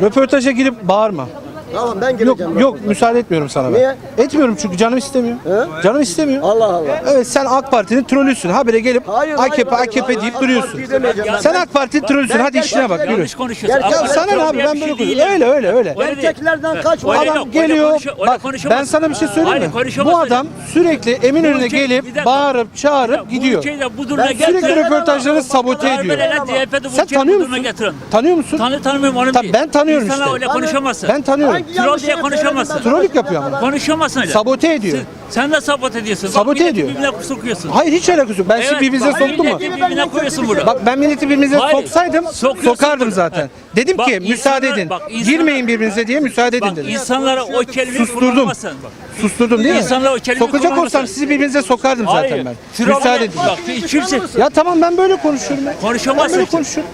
Röportaja girip bağırma. Tamam ben Yok gireceğim. yok müsaade etmiyorum sana ben. Niye? Etmiyorum çünkü canım istemiyor. He? Canım istemiyor. Allah Allah. Evet sen AK Parti'nin trollüsün. Habire gelip Hayır, AKP hayır, AKP hayır, deyip hayır. duruyorsun. AK Parti'yi demeyeceğim ben. Sen AK Parti'nin trollüsün. Ben Hadi işine bak yürü. Yanlış konuşuyorsun. AK Ya sana ne abi ben böyle şey konuşuyorum. Öyle öyle öyle. Öyle. Gerçeklerden kaçma. Öyle Adam yok, öyle geliyor. konuşu- öyle Bak konuşamazsın. ben sana bir şey söyleyeyim Hayır, mi? konuşamazsın. Bu adam sürekli Eminönü'ne Bu ülke- bir gelip dakika. bağırıp çağırıp Bu gidiyor. ülkeyi bu duruma Ben Sürekli getiren- röportajları sabote ediyor. CHP'de bu Sen ülkeyi bu tanıyor duruma musun? getiren. Tanıyor musun? Tanı tanımıyorum onu Tabii değil. ben tanıyorum İnsanlar işte. öyle konuşamazsın. Ben tanıyorum. Hangi yanlış Troll diye yere konuşamazsın. Trollük yapıyor ama. Konuşamazsın öyle. Sabote ediyor. Sen, sen de sabote ediyorsun. Sabote Bak, ediyor. Birbirine sokuyorsun. Hayır hiç alakası yok. Ben sizi Evet, birbirinize bak, soktum mu? Birbirine koyuyorsun burada. Bak ben milleti birbirinize Hayır, soksaydım sokuyorsun sokardım burada. zaten. He. Dedim Bak, ki müsaade insanlar- edin. bak, insanlar- Girmeyin birbirinize diye müsaade edin Bak dedim. insanlara o kelimeyi Susturdum. Susturdum değil mi? İnsanlar o kelimeyi Sokacak olsam sizi birbirinize sokardım zaten Hayır. ben. Troll- Müsaade edin. Bak kimse Ya tamam ben böyle konuşuyorum. Ben. Konuşamazsın Ben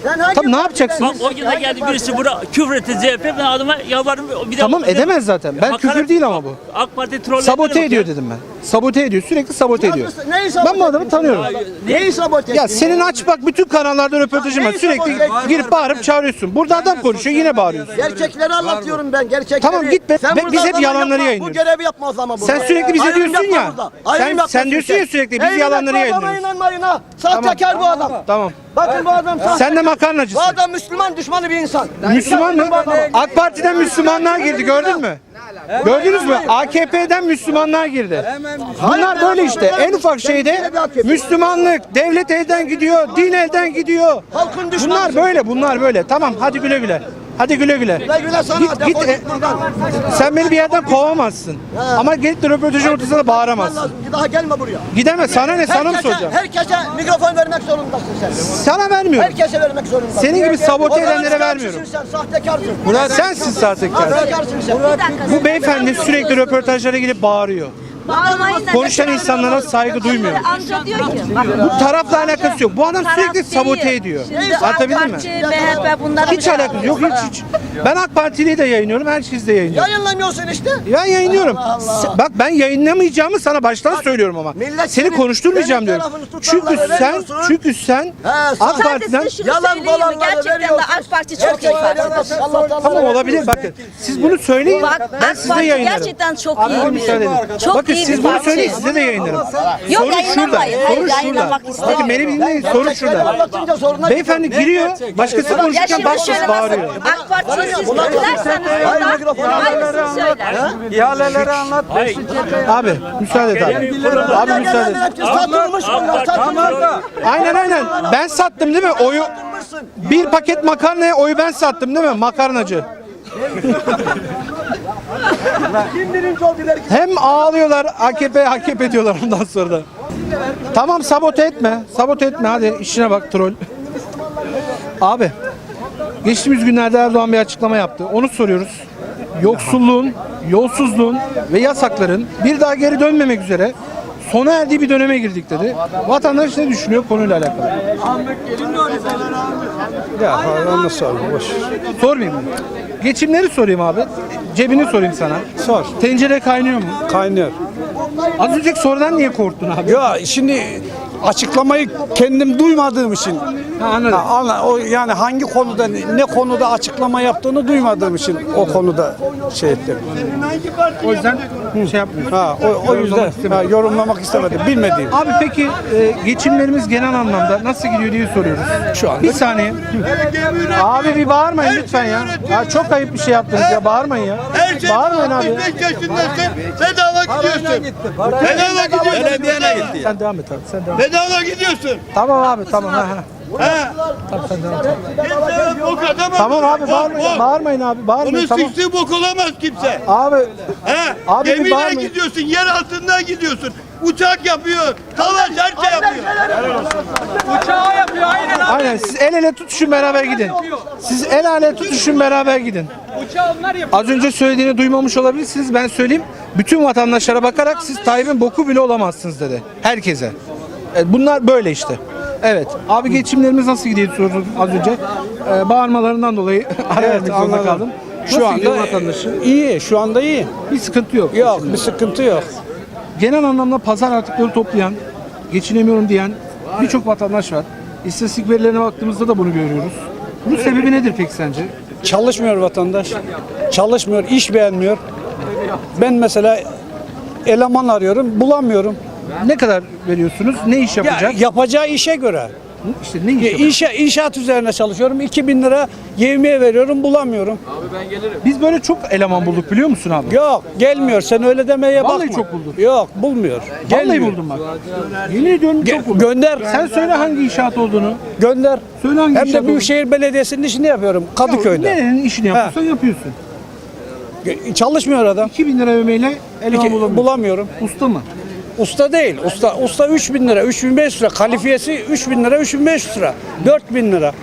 böyle hangi Tamam ne yapacaksın? Bak o gün geldi birisi burada küfür etti CHP ben adama yalvardım. Bir de Tamam edemez zaten. Ben küfür değil ama bu. AK Parti trollerine Sabote ediyor ya. Dedim ben. Sabote ediyor. Sürekli sabote ediyor. Neyi sabote Ben bu adamı tanıyorum. Neyi sabote Ya ettin? senin aç bak bütün kanallarda röportajın var. Neyi Sürekli sabote ettin? girip bağırıp çağırıyorsun. Burada adam konuşuyor yine bağırıyorsun. Gerçekleri anlatıyorum ben gerçekleri. Tamam, git be. Sen Be- burada biz hep yalanları yapma, yayınlıyoruz. Bu görevi yapma o zaman burada. Sen sürekli bize Ayrım diyorsun yapma ya. burada. Ayrım Sen- yapma sen diyorsun ya sürekli, biz Ayrım yalanları yapma, adama yayınlıyoruz. inanmayın ha. Sahtekar bu adam. Tamam. Bakın bu adam sahtekar. Sen de Bu makarnacısın. adam Müslüman düşmanı bir insan. Müslüman mı? Bu adam. AK Parti'den Müslümanlar girdi gördün mü? Gördünüz mü? AKP'den Müslümanlar girdi. Bunlar böyle işte. En ufak şeyde Müslümanlık, devlet elden gidiyor, din elden gidiyor. Halkın düşmanı. Bunlar böyle, bunlar böyle. Tamam hadi güle güle. Hadi güle güle. Güle güle sana. Git, git. e, sen beni bir yerden kovamazsın. Ama gelip de röportajın ortasına bağıramazsın. lazım. Bir daha gelme buraya. Gidemez. Sana ne? Sana mı Herkese, soracağım? herkese mikrofon vermek zorundasın sen. Sana vermiyorum. Herkese vermek zorundasın. Senin gibi sabote edenlere vermiyorum. Sen sahtekarsın. Sensin sahtekar. Sahtekarsın sen. Bu beyefendi sürekli röportajlara gelip bağırıyor. Bağırmayın da Konuşan insanlara saygı duymuyorum. Amca diyor ki. Bak, Bu tarafla alakası yok. Bu adam taraf sürekli değil. sabote ediyor. Şimdi AK Anlatabildim mi? Parti, MHP bunlar Hiç alakası yok. Hiç hiç. Ben AK Partili'yi de yayınlıyorum. Herkes de yayınlıyor. Yayınlamıyorsun işte. Ben yayınlıyorum. Se- Bak ben yayınlamayacağımı sana baştan söylüyorum ama. millet Seni senin- konuşturmayacağım senin diyorum. tarafını Çünkü sen veriyorsun. çünkü sen AK Sadece Parti'den Yalan mi? dolanları Gerçekten de veriyorsun. AK Parti çok iyi Gerçekten parti. de Allah Allah Tamam olabilir bakın. Siz bunu söyleyin. Bak Ben AK size Parti yayınlarım. gerçekten çok iyi. müsaade edin. Çok Bakın iyi siz bunu söyleyin size de yayınlarım. Yok, Sorun şurada. Hayır, Sorun şurada. yayınlamak Bakın istemiyorum. beni dinleyin. Sorun şurada. anlatınca Beyefendi giriyor. Başkası Ya konuşurken şimdi başkası şöyle bağırıyor. mesela AK Parti'yi siz kötülerseniz Hayır, söyler. İhaleleri anlat. Hayır. Abi müsaade et abi. Abi müsaade et. Satılmış bunlar. Satılmış. Aynen aynen. Ben sattım değil mi? Oyu bir paket makarnaya oyu ben sattım değil mi? Makarnacı. Hem ağlıyorlar AKP AKP diyorlar ondan sonra da. Tamam sabote etme. Sabote etme hadi işine bak troll. Abi geçtiğimiz günlerde Erdoğan bir açıklama yaptı. Onu soruyoruz. Yoksulluğun, yolsuzluğun ve yasakların bir daha geri dönmemek üzere sona erdiği bir döneme girdik dedi. Vatandaş ne düşünüyor konuyla alakalı? Ya onu sorma boş. Sormayayım mı? Geçimleri sorayım abi. Cebini sorayım sana. Sor. Tencere kaynıyor mu? Kaynıyor. Az önceki sorudan niye korktun abi? Ya şimdi açıklamayı kendim duymadığım için Ha, anladım. Ha, anla, o yani hangi konuda ne konuda açıklama yaptığını duymadığım için o konuda şey ettim. O yüzden şey yapmıyorsun. Ha o, o yüzden ha, yorumlamak istemedim. Bilmediğim. Abi peki e, geçimlerimiz genel anlamda nasıl gidiyor diye soruyoruz. Şu anda- Bir saniye. Abi bir bağırmayın lütfen ya. ya. Çok ayıp bir şey yaptınız ya. Bağırmayın ya. Her şey Bağırmayın abi. ya. 65 yaşındasın. Bedava gidiyorsun. Bedava gidiyorsun. Sen devam et abi. Sen devam et. Bedava gidiyorsun. Tamam abi tamam. Ha, ha. Ha. Tamam sen devam et. Kimse bok atamaz. Tamam abi bağırmayın. Bağırmayın abi. Bağırmayın Onun tamam. sıktığı bok olamaz kimse. Abi He. Abi bir Gemiyle bağırmayın. gidiyorsun, yer altından gidiyorsun. Uçak yapıyor, talaş her şey yapıyor. aynen siz el ele tutuşun beraber gidin. Siz el ele tutuşun beraber gidin. Az önce söylediğini duymamış olabilirsiniz. Ben söyleyeyim. Bütün vatandaşlara bakarak siz Tayyip'in boku bile olamazsınız dedi. Herkese. E, Bunlar böyle işte. Evet. Abi geçimlerimiz nasıl gidiyor sordum az önce. Ee, bağırmalarından dolayı ara vermek zorunda anladım. kaldım. Şu Nasıl gidiyor anda vatandaşın? iyi, şu anda iyi. Bir sıkıntı yok. Yok, bir sıkıntı yok. Genel anlamda pazar artıkları toplayan, geçinemiyorum diyen birçok vatandaş var. İstatistik verilerine baktığımızda da bunu görüyoruz. Bunun sebebi nedir peki sence? Çalışmıyor vatandaş. Çalışmıyor, iş beğenmiyor. Ben mesela eleman arıyorum, bulamıyorum. Ne kadar veriyorsunuz? Ne iş Ya, yapacak? yapacağı işe göre. işte ne iş Ya, yapacak? inşa, inşaat üzerine çalışıyorum. 2000 lira yevmiye veriyorum, bulamıyorum. Biz böyle çok eleman bulduk biliyor musun abi? Yok, gelmiyor. Sen öyle demeye Vallahi bakma. çok buldun. Yok, bulmuyor. Vallahi Gelmiyor. buldum bak. Yemin ediyorum çok buldum. gönder. Sen söyle hangi inşaat olduğunu. Gönder. Söyle hangi Hem inşaat de Büyükşehir Belediyesi'nin işini yapıyorum olduğunu. Kadıköy'de. Nerenin işini yapıyorsan yapıyorsun. Çalışmıyor adam. 2000 lira ömeyle eleman İki- bulamıyorsun. bulamıyorum. Usta mı? Usta değil. Usta usta 3000 lira, 3500 lira. Kalifiyesi 3000 lira, 3500 lira. 4000 lira.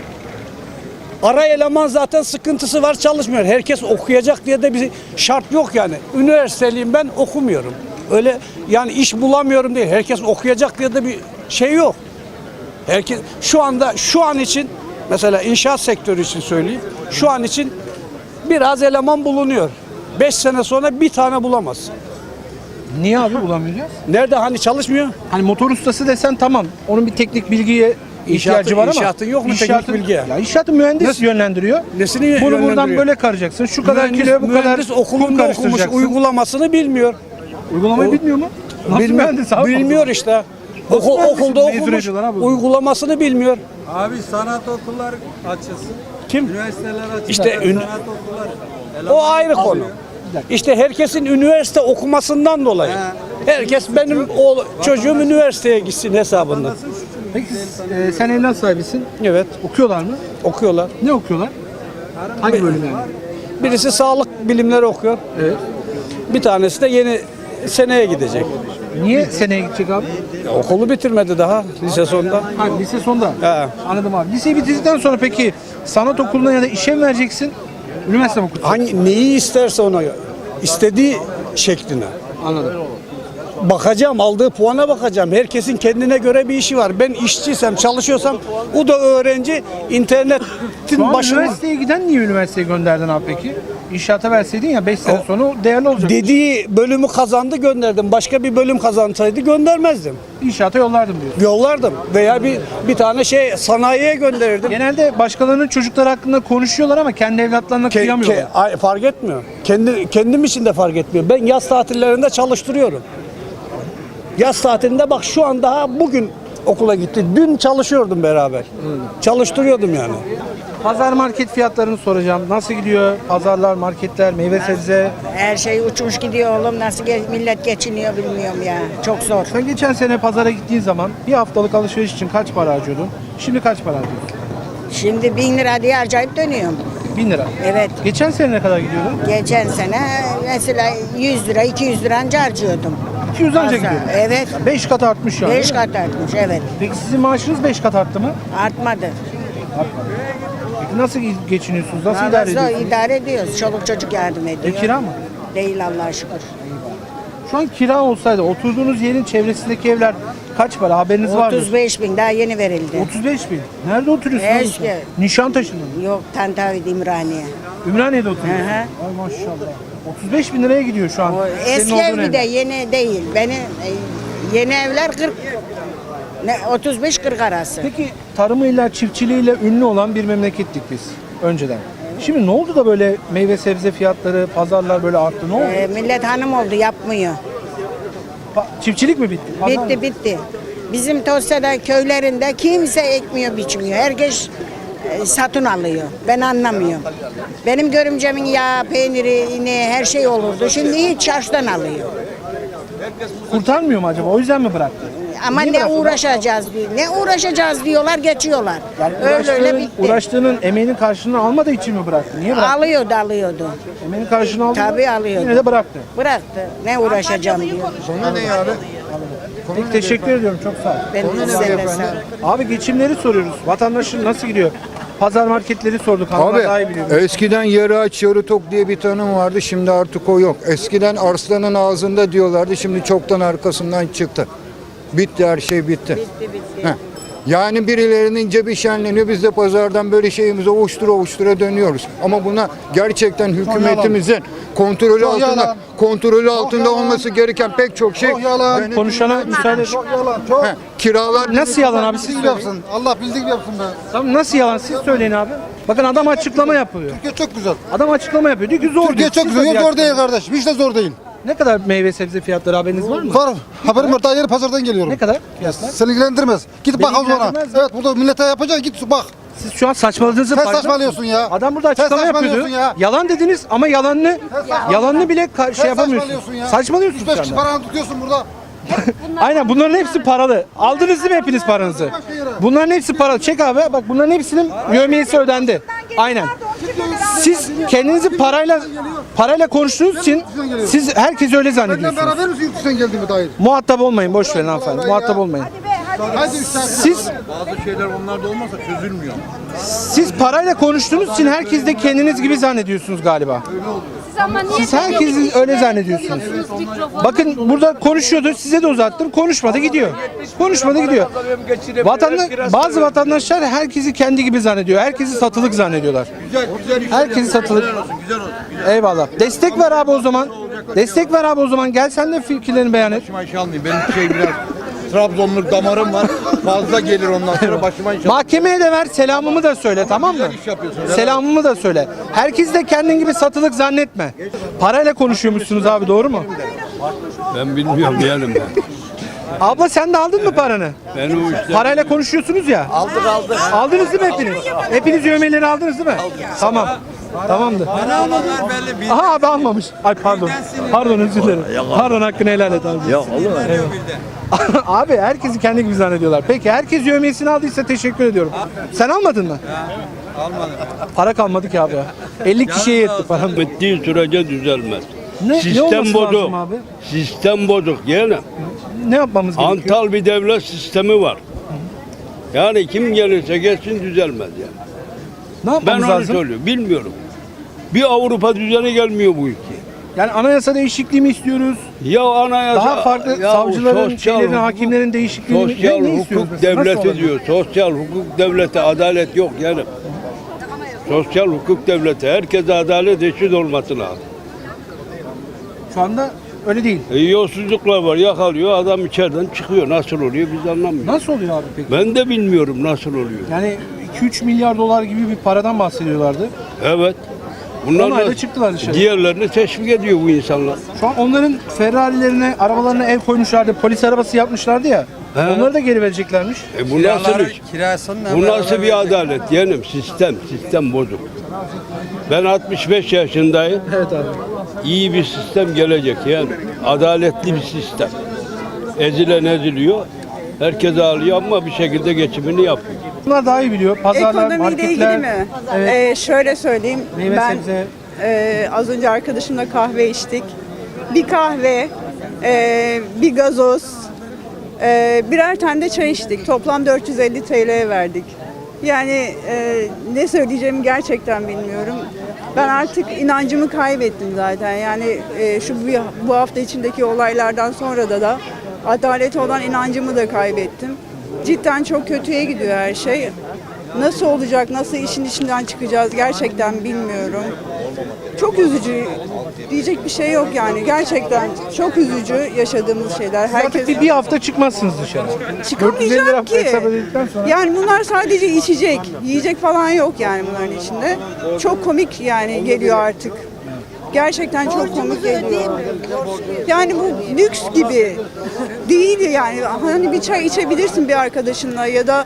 Ara eleman zaten sıkıntısı var çalışmıyor. Herkes okuyacak diye de bir şart yok yani. Üniversiteliyim ben okumuyorum. Öyle yani iş bulamıyorum değil. Herkes okuyacak diye de bir şey yok. Herkes şu anda şu an için mesela inşaat sektörü için söyleyeyim. Şu an için biraz eleman bulunuyor. 5 sene sonra bir tane bulamaz. Niye abi bulamıyoruz? Nerede hani çalışmıyor? Hani motor ustası desen tamam. Onun bir teknik bilgiye ihtiyacı var ama. inşaatın yok mu teknik İnşaatın- bilgiye? Ya inşaatı mühendis Nasıl? yönlendiriyor. Nesini Bunu buradan yönlendiriyor? böyle karacaksın. Şu kadar Mühendis- kiloya bu kadar mühendis okulunda okumuş, uygulamasını bilmiyor. Uygulamayı O- bilmiyor mu? Nasıl bilmiyor, mühendis abi? bilmiyor işte. Oku, okulda okumuş, uygulamasını bilmiyor. Abi sanat okullar açılsın. Kim? Üniversiteler açılsın. İşte ün- sanat okullar. O ayrı konu. İşte herkesin üniversite okumasından dolayı. Herkes benim oğlu, çocuğum üniversiteye gitsin hesabından. Peki e, sen evlat sahibisin. Evet, Okuyorlar mı? okuyorlar. Ne okuyorlar? Hangi bölüm yani? Birisi sağlık bilimleri okuyor. Evet. Bir tanesi de yeni seneye gidecek. Niye seneye gidecek abi? Okulu bitirmedi daha lise sonunda. Ha, lise sonda. He. Anladım abi. Liseyi bitirdikten sonra peki sanat okuluna ya da işe mi vereceksin? Üniversite mi okutacaksın? Hangi neyi isterse ona istediği şekline. Anladım. Bakacağım, aldığı puana bakacağım. Herkesin kendine göre bir işi var. Ben işçiysem, çalışıyorsam o da öğrenci internetin Şu an başında. üniversiteye giden niye üniversiteye gönderdin abi peki? İnşaata verseydin ya 5 sene sonra değerli olacak. Dediği bölümü kazandı gönderdim. Başka bir bölüm kazansaydı göndermezdim. İnşaata yollardım diyorsun. Yollardım. Veya bir bir tane şey sanayiye gönderirdim. Genelde başkalarının çocukları hakkında konuşuyorlar ama kendi evlatlarına Ke- kıyamıyorlar. ke- ay- fark etmiyor. Kendi kendim için de fark etmiyor. Ben yaz tatillerinde çalıştırıyorum. Yaz tatilinde bak şu an daha bugün okula gitti. Dün çalışıyordum beraber. Çalıştırıyordum yani. Pazar market fiyatlarını soracağım. Nasıl gidiyor? Pazarlar, marketler, meyve sebze. Her şey uçmuş gidiyor oğlum. Nasıl ge- millet geçiniyor bilmiyorum ya. Çok zor. Sen geçen sene pazara gittiğin zaman bir haftalık alışveriş için kaç para harcıyordun? Şimdi kaç para harcıyorsun? Şimdi bin lira diye harcayıp dönüyorum. 1000 lira. Evet. Geçen sene ne kadar gidiyordun? Geçen sene mesela 100 lira 200 lira anca harcıyordum. 200 anca gidiyordun. Evet. 5 kat artmış yani. 5 kat artmış evet. Peki sizin maaşınız 5 kat arttı mı? Artmadı. Peki nasıl geçiniyorsunuz? Nasıl idare ediyorsunuz? idare ediyoruz. Çoluk çocuk yardım ediyor. E kira mı? Değil Allah'a şükür. Şu an kira olsaydı oturduğunuz yerin çevresindeki evler kaç para? Haberiniz var mı? 35 bin daha yeni verildi. 35 bin. Nerede oturuyorsunuz? Eski. Nişantaşı'nda mı? Yok Tantavi'de İmraniye. Ümraniye'de oturuyorsun. Hı hı. Ay maşallah. 35 bin liraya gidiyor şu an. O eski ev bir de yeni değil. Beni e, yeni evler 40 ne 35-40 arası. Peki tarımıyla, çiftçiliğiyle ünlü olan bir memlekettik biz önceden. Şimdi ne oldu da böyle meyve sebze fiyatları, pazarlar böyle arttı? Ne oldu? Ee, millet hanım oldu yapmıyor. Pa- çiftçilik mi bitti? Pazar mı? Bitti bitti. Bizim Tosya'da köylerinde kimse ekmiyor biçmiyor. Herkes satın alıyor. Ben anlamıyorum. Benim görümcemin yağ, peyniri, ineği her şey olurdu. Şimdi hiç çarşıdan alıyor. Kurtarmıyor mu acaba? O yüzden mi bıraktı? Ama Niye ne bıraktı? uğraşacağız diyor. Ne uğraşacağız diyorlar geçiyorlar. öyle öyle Uğraştığının, bitti. uğraştığının emeğinin karşılığını almadığı için mi bıraktı? Niye bıraktı? Alıyordu alıyordu. Emeğinin karşılığını aldı. mı? Tabii alıyordu. Yine de bıraktı. Bıraktı. Ne uğraşacağım diyor. Peki teşekkür ediyorum. Çok sağ ol. Ben de seninle sağ ol. Abi geçimleri soruyoruz. Vatandaşın nasıl gidiyor? Pazar marketleri sorduk. Hanımlar daha iyi biliyor. Abi eskiden yarı aç yarı tok diye bir tanım vardı şimdi artık o yok. Eskiden arslanın ağzında diyorlardı şimdi çoktan arkasından çıktı. Bitti her şey bitti. Bitti bitti. Heh. Yani birilerinin cebi şenleniyor biz de pazardan böyle şeyimize ovuştura ovuştura dönüyoruz. Ama buna gerçekten hükümetimizin kontrolü Çok altında yalan. kontrolü altında yalan. olması gereken pek çok şey. Çok yalan. Konuşana müsaade. Çok yalan çok. Heh, kiralar Nasıl yalan abi siz yapsın. Allah bildik yapsın be. Tamam nasıl yalan siz söyleyin abi. Bakın adam açıklama yapıyor. Türkiye çok güzel. Adam açıklama yapıyor. Diyor ki zor Türkiye diyor. çok Siz güzel. zor değil kardeşim. Hiç de zor değil. Ne kadar meyve sebze fiyatları haberiniz var mı? Var. Haberim var. Daha yeni pazardan geliyorum. Ne kadar fiyatlar? Seni ilgilendirmez. Git Beni bak ilgilendirmez mi? Evet burada millete yapacaksın. Git bak. Siz şu an saçmaladığınızın Sen farkında saçmalıyorsun ya. Adam burada Sen açıklama yapıyordu. saçmalıyorsun ya. Yalan dediniz ama yalanını yalanını bile ka- şey yapamıyorsun. saçmalıyorsun ya. Saçmalıyorsun 3-5 şu kişi anda. paranı tutuyorsun burada. Aynen bunların hepsi paralı. Aldınız değil mi hepiniz paranızı? Bunların hepsi paralı. Çek abi bak bunların hepsinin yövmiyesi ödendi. Aynen. Siz kendinizi parayla parayla konuştuğunuz için siz herkes öyle Benden zannediyorsunuz. beraber misin yurt dışından geldiğime dair? Muhatap olmayın boş verin hanımefendi. Muhatap olmayın. Hadi üç saat. Siz Bazı şeyler onlarda olmasa çözülmüyor. siz parayla konuştuğunuz için herkes de kendiniz gibi zannediyorsunuz galiba. Siz herkesi öyle zannediyorsunuz. Bakın burada konuşuyordu, size de uzattım. Konuşmadı gidiyor. Konuşmadı gidiyor. Vatandaş, bazı vatandaşlar herkesi kendi gibi zannediyor. Herkesi satılık zannediyorlar. Güzel güzel işler Herkesi satılık. Güzel olsun. Eyvallah. Destek ver abi o zaman. Destek ver abi o zaman. Gel sen de fikirlerini beyan et. Başıma iş almayayım. Benim şey biraz Trabzonluk damarım var. Fazla gelir ondan sonra başıma iş Mahkemeye de ver selamımı da söyle tamam mı? güzel iş yapıyorsun. Selamımı da söyle. Herkes de kendin gibi satılık zannetme. Parayla konuşuyormuşsunuz abi doğru mu? Ben bilmiyorum diyelim ben. Abla sen de aldın mı paranı? Ben o işte Parayla konuşuyorsunuz ya. Aldık aldık. Aldınız değil mi hepiniz? Hepiniz yövmeleri aldınız değil mi? Tamam. Tamamdır. Aha abi almamış. Ay pardon. Pardon özür dilerim. Pardon hakkını helal et abi. Yok olur mu? abi herkesi kendi gibi zannediyorlar. Peki herkes yövmiyesini aldıysa teşekkür ediyorum. Sen almadın mı? Almadım. Para kalmadı ki abi ya. 50 kişiye yetti param. bittiği sürece düzelmez. Ne, ne Sistem olması bozuk. lazım abi? Sistem bozuk yeğenim. Ne yapmamız gerekiyor? Antal bir devlet sistemi var. Yani kim gelirse gelsin düzelmez yani. Ne Ben yapmamız onu lazım? söylüyorum. Bilmiyorum. Bir Avrupa düzeni gelmiyor bu ülke. Yani anayasa değişikliği mi istiyoruz? Ya anayasa, Daha farklı ya savcıların, sosyal şeylerin, hukuk- hakimlerin değişikliğini mi? Sosyal ne, ne istiyoruz hukuk mesela? Devleti diyor. Sosyal hukuk devleti adalet yok yani. Sosyal hukuk devleti herkese adalet eşit olması lazım. Şu anda öyle değil. E, yolsuzluklar var yakalıyor adam içeriden çıkıyor. Nasıl oluyor biz anlamıyoruz. Nasıl oluyor abi peki? Ben de bilmiyorum nasıl oluyor. Yani 2-3 milyar dolar gibi bir paradan bahsediyorlardı. Evet. Bunlar da çıktılar dışarı. diğerlerini teşvik ediyor bu insanlar. Şu an onların Ferrari'lerine, arabalarına el koymuşlardı. Polis arabası yapmışlardı ya. He. Onları da geri vereceklermiş. E bu nasıl iş? kirasını Bu nasıl bir adalet yeğenim? Sistem, sistem bozuk. Ben 65 yaşındayım. Evet abi. İyi bir sistem gelecek yani. Adaletli bir sistem. Ezilen eziliyor. Herkes ağlıyor ama bir şekilde geçimini yapıyor. Bunlar daha iyi biliyor. Pazarlar, Ekonomiyle ilgili marketler. mi? Evet. Ee, şöyle söyleyeyim. Meyve ben sebze. e, az önce arkadaşımla kahve içtik. Bir kahve, e, bir gazoz, e, birer tane de çay içtik. Toplam 450 TL'ye verdik. Yani e, ne söyleyeceğimi gerçekten bilmiyorum. Ben artık inancımı kaybettim zaten. Yani e, şu bir- bu hafta içindeki olaylardan sonra da da adalete olan inancımı da kaybettim. Cidden çok kötüye gidiyor her şey. Nasıl olacak, nasıl işin içinden çıkacağız gerçekten bilmiyorum. Çok üzücü. Diyecek bir şey yok yani. Gerçekten çok üzücü yaşadığımız şeyler. Herkes Bir, bir hafta çıkmazsınız dışarı. 450 lira çıkamayacak ki. hesap sonra. Yani bunlar sadece içecek. Yiyecek falan yok yani bunların içinde. Çok komik yani geliyor artık. Gerçekten çok komik geliyor. Yani bu lüks gibi değil yani. Hani bir çay içebilirsin bir arkadaşınla ya da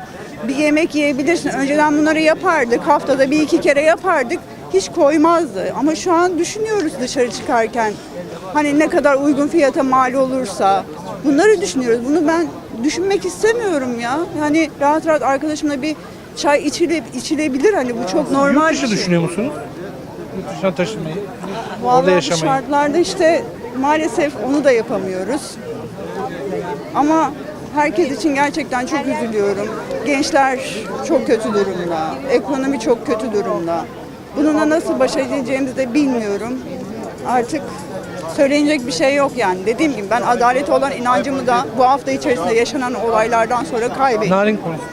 bir yemek yiyebilirsin. Önceden bunları yapardık. Haftada bir iki kere yapardık. Hiç koymazdı. Ama şu an düşünüyoruz dışarı çıkarken. Hani ne kadar uygun fiyata mal olursa. Bunları düşünüyoruz. Bunu ben düşünmek istemiyorum ya. Hani rahat rahat arkadaşımla bir çay içile, içilebilir. Hani bu çok normal Yurt bir dışı şey. düşünüyor musunuz? Yurt dışına. Vallahi Orada bu yaşamayı. şartlarda işte maalesef onu da yapamıyoruz. Ama herkes için gerçekten çok üzülüyorum. Gençler çok kötü durumda. Ekonomi çok kötü durumda. Bununla nasıl baş edeceğimizi de bilmiyorum. Artık söylenecek bir şey yok yani. Dediğim gibi ben adalet olan inancımı da bu hafta içerisinde yaşanan olaylardan sonra kaybettim. Narin konusunda.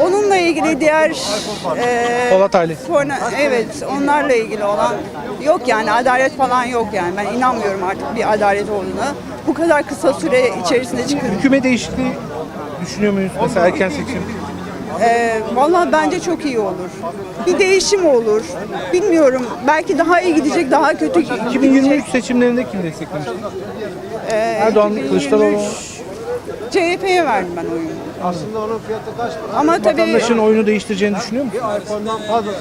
Onunla ilgili diğer e, Polat ailesi. Sonra, evet, onlarla ilgili olan yok yani adalet falan yok yani. Ben inanmıyorum artık bir adalet olduğuna. Bu kadar kısa süre içerisinde çıkıyor. Hükümet değişikliği düşünüyor muyuz? Mesela erken seçim. Ee, Valla bence çok iyi olur. Bir değişim olur. Bilmiyorum. Belki daha iyi gidecek, daha kötü gidecek. 2023 seçimlerinde kim desteklemişti? Erdoğan mı, Kılıçdaroğlu? CHP'ye verdim ben oyumu. Ama tabii Vatandaşın oyunu değiştireceğini düşünüyor musun?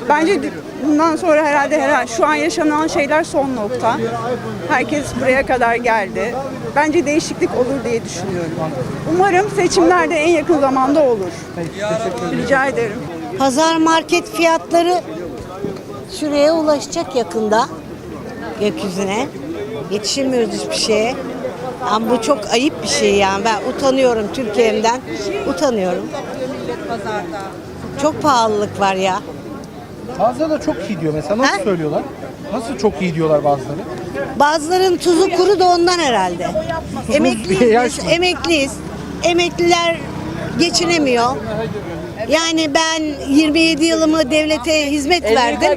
bence bundan sonra herhalde herhalde şu an yaşanan şeyler son nokta. Herkes buraya kadar geldi. Bence değişiklik olur diye düşünüyorum. Umarım seçimlerde en yakın zamanda olur. Rica ederim. Pazar market fiyatları şuraya ulaşacak yakında. Gökyüzüne. Yetişemiyoruz hiçbir şeye. Ama bu çok ayıp bir şey yani. Ben utanıyorum Türkiye'mden. Utanıyorum. Çok pahalılık var ya. Bazıları da çok iyi diyor mesela. Nasıl Ha? söylüyorlar? Nasıl çok iyi diyorlar bazıları? Bazıların tuzu kuru da ondan herhalde. bir Emekliyiz yaş biz, mı? emekliyiz. Emekliler geçinemiyor. Yani ben 27 yılımı devlete hizmet verdim.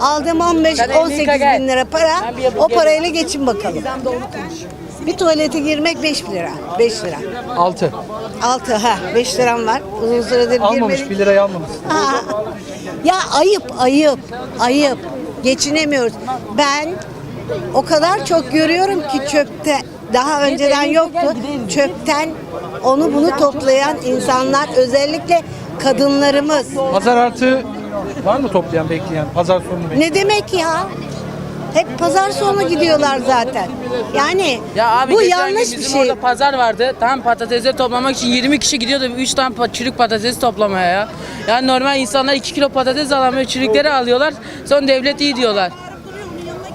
Aldım 15-18 bin lira para. O parayla geçin bakalım. Bir tuvalete girmek 5 lira. 5 lira. 6. 6 ha 5 liram var. Uzun süredir Almamış girmedim. 1 lirayı almamış. Ha. Ya ayıp, ayıp, ayıp. Geçinemiyoruz. Ben o kadar çok görüyorum ki çöpte daha önceden yoktu. Çöpten onu bunu toplayan insanlar özellikle kadınlarımız. Pazar artı var mı toplayan bekleyen? Pazar sonunu bekleyen? Ne demek ya? Hep pazar sonu gidiyorlar zaten. Yani Ya abi bu geçen gün yanlış bir bizim şey. orada pazar vardı. Tam patatesleri toplamak için 20 kişi gidiyordu 3 tane pa- çürük patates toplamaya ya. Yani normal insanlar 2 kilo patates alamıyor, çürükleri alıyorlar. Sonra devlet iyi diyorlar.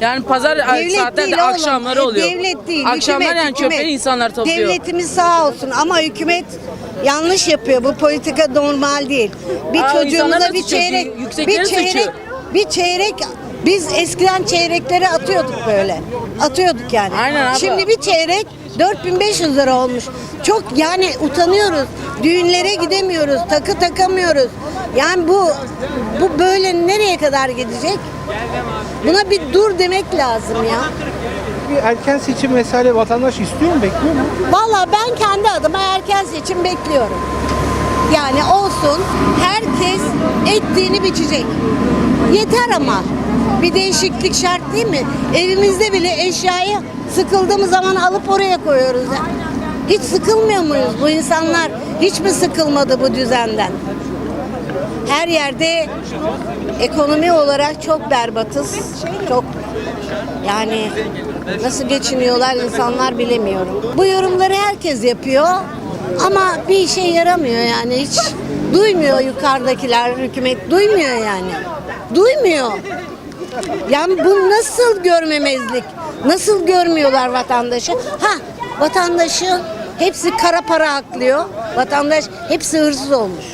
Yani pazar Devlet saatler değil de oğlum. akşamları E, oluyor. Devlet değil. Akşamlar hükümet, yani hükümet. çöpleri insanlar topluyor. Devletimiz sağ olsun ama hükümet yanlış yapıyor. Bu politika normal değil. Bir Aa, çocuğumuza bir çeyrek, yüksekleri bir çeyrek, bir çeyrek biz eskiden çeyrekleri atıyorduk böyle. Atıyorduk yani. Aynen abla. Şimdi bir çeyrek 4500 lira olmuş. Çok yani utanıyoruz. Düğünlere gidemiyoruz. Takı takamıyoruz. Yani bu bu böyle nereye kadar gidecek? Buna bir dur demek lazım ya. Bir erken seçim vesaire vatandaş istiyor mu, bekliyor mu? Valla ben kendi adıma erken seçim bekliyorum. Yani olsun herkes ettiğini biçecek. Yeter ama. Bir değişiklik şart değil mi? Evimizde bile eşyayı sıkıldığımız zaman alıp oraya koyuyoruz. Hiç sıkılmıyor muyuz? Bu insanlar hiç mi sıkılmadı bu düzenden? Her yerde ekonomi olarak çok berbatız. Çok yani nasıl geçiniyorlar insanlar bilemiyorum. Bu yorumları herkes yapıyor ama bir işe yaramıyor yani hiç duymuyor yukarıdakiler hükümet duymuyor yani. Duymuyor. Yani bu nasıl görmemezlik? Nasıl görmüyorlar vatandaşı? Ha vatandaşın hepsi kara para aklıyor. Vatandaş hepsi hırsız olmuş.